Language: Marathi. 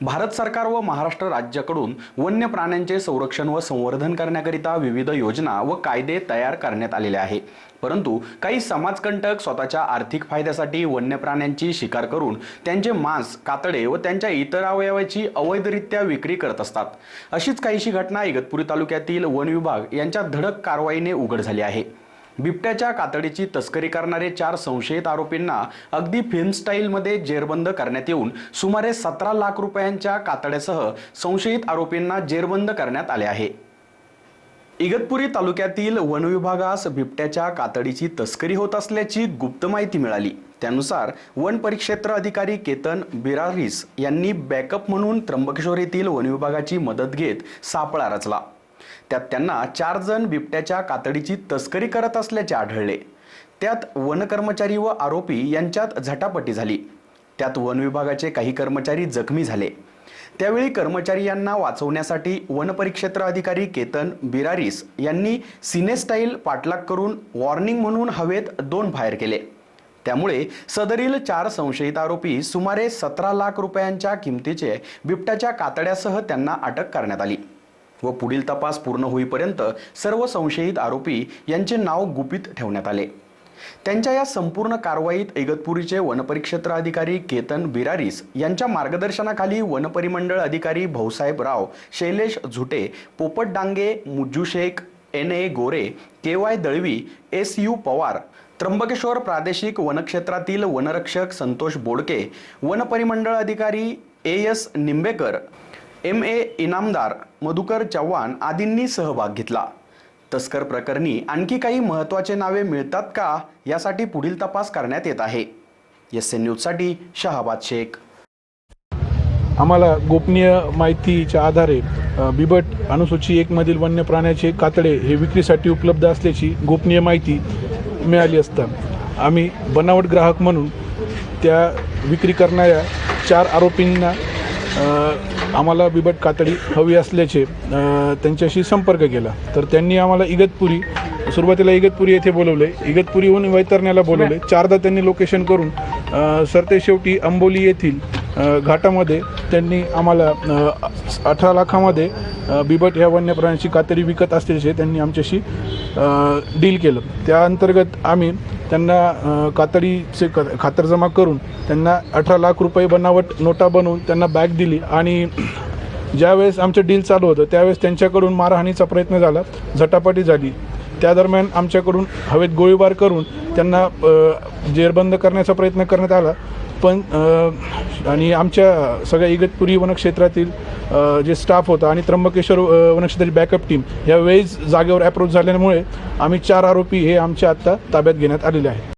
भारत सरकार व महाराष्ट्र राज्याकडून वन्य प्राण्यांचे संरक्षण व संवर्धन करण्याकरिता विविध योजना व कायदे तयार करण्यात आलेले आहे. परंतु काही समाजकंटक स्वतःच्या आर्थिक फायद्यासाठी वन्य प्राण्यांची शिकार करून त्यांचे मांस कातडे व त्यांच्या इतर अवयवाची अवैधरित्या विक्री करत असतात. अशीच काहीशी घटना इगतपुरी तालुक्यातील वन विभाग यांच्या धडक कारवाईने उघड झाली आहे. बिबट्याच्या कातडीची तस्करी करणारे चार संशयित आरोपींना अगदी फिल्म स्टाईलमध्ये जेरबंद करण्यात येऊन सुमारे सतरा लाख रुपयांच्या कातड्यासह संशयित आरोपींना जेरबंद करण्यात आले आहे. इगतपुरी तालुक्यातील वनविभागास बिबट्याच्या कातडीची तस्करी होत असल्याची गुप्त माहिती मिळाली. त्यानुसार वन परिक्षेत्र अधिकारी केतन बिरारीस यांनी बॅकअप म्हणून त्र्यंबकेश्वर येथील वनविभागाची मदत घेत सापळा रचला. त्यात त्यांना चार जण बिबट्याच्या कातडीची तस्करी करत असल्याचे आढळले. त्यात वन कर्मचारी व आरोपी यांच्यात झटापटी झाली. त्यात वन विभागाचे काही कर्मचारी जखमी झाले. त्यावेळी कर्मचारी यांना वाचवण्यासाठी वनपरिक्षेत्र अधिकारी केतन बिरारीस यांनी सिनेस्टाईल पाठलाग करून वॉर्निंग म्हणून हवेत दोन फायर केले. त्यामुळे सदरील चार संशयित आरोपी सुमारे सतरा लाख रुपयांच्या किमतीचे बिबट्याच्या कातड्यासह त्यांना अटक करण्यात आली. व पुढील तपास पूर्ण होईपर्यंत सर्व संशयित आरोपी यांचे नाव गुपित ठेवण्यात आले. त्यांच्या या संपूर्ण कारवाईत इगतपुरीचे वनपरिक्षेत्र अधिकारी केतन बिरारीस यांच्या मार्गदर्शनाखाली वनपरिमंडळ अधिकारी Bhausaheb Rao Shailesh Jhute Popat Dange Mujju Shaikh N A Gore K Y Dalvi S U Pawar Trimbakeshwar प्रादेशिक वनक्षेत्रातील वनरक्षक संतोष बोडके वनपरिमंडळ अधिकारी A S Nimbekar M A Inamdar Madhukar Chavan आदींनी सहभाग घेतला. तस्कर प्रकरणी आणखी काही महत्त्वाचे नावे मिळतात का यासाठी पुढील तपास करण्यात येत आहे. एस एन न्यूजसाठी शहाबाद शेख. आम्हाला गोपनीय माहितीच्या आधारे बिबट अनुसूची एकमधील वन्य प्राण्याचे कातडे हे विक्रीसाठी उपलब्ध असल्याची गोपनीय माहिती मिळाली असता आम्ही बनावट ग्राहक म्हणून त्या विक्री करणाऱ्या चार आरोपींना आम्हाला बिबट कातडी हवी असल्याचे त्यांच्याशी संपर्क केला. तर त्यांनी आम्हाला इगतपुरी सुरुवातीला इगतपुरी येथे बोलवले. इगतपुरीहून वैतरण्याला बोलवले. चारदा त्यांनी लोकेशन करून सरते शेवटी अंबोली येथील घाटामध्ये त्यांनी आम्हाला अठरा लाखामध्ये बिबट ह्या वन्य प्राण्यांची कातडी विकत असल्याचे त्यांनी आमच्याशी डील केलं. त्या अंतर्गत आम्ही त्यांना कातडीचे क खातरजमा करून त्यांना अठरा लाख रुपये बनावट नोटा बनवून त्यांना बॅग दिली आणि ज्यावेळेस आमचं डील चालू होतं त्यावेळेस त्यांच्याकडून मारहाणीचा प्रयत्न झाला झटापटी झाली. त्या दरम्यान आमच्याकडून हवेत गोळीबार करून त्यांना जेरबंद करण्याचा प्रयत्न करण्यात आला. पण आणि आमच्या सगळ्या इगतपुरी वनक्षेत्रातील जे स्टाफ होता आणि त्र्यंबकेश्वर वनक्षेत्रातील वनक्षेत्राची बॅकअप टीम या वेळेस जागेवर अप्रोच झाल्यामुळे आम्ही चार आरोपी हे आमच्या आत्ता ताब्यात घेण्यात आलेले आहेत.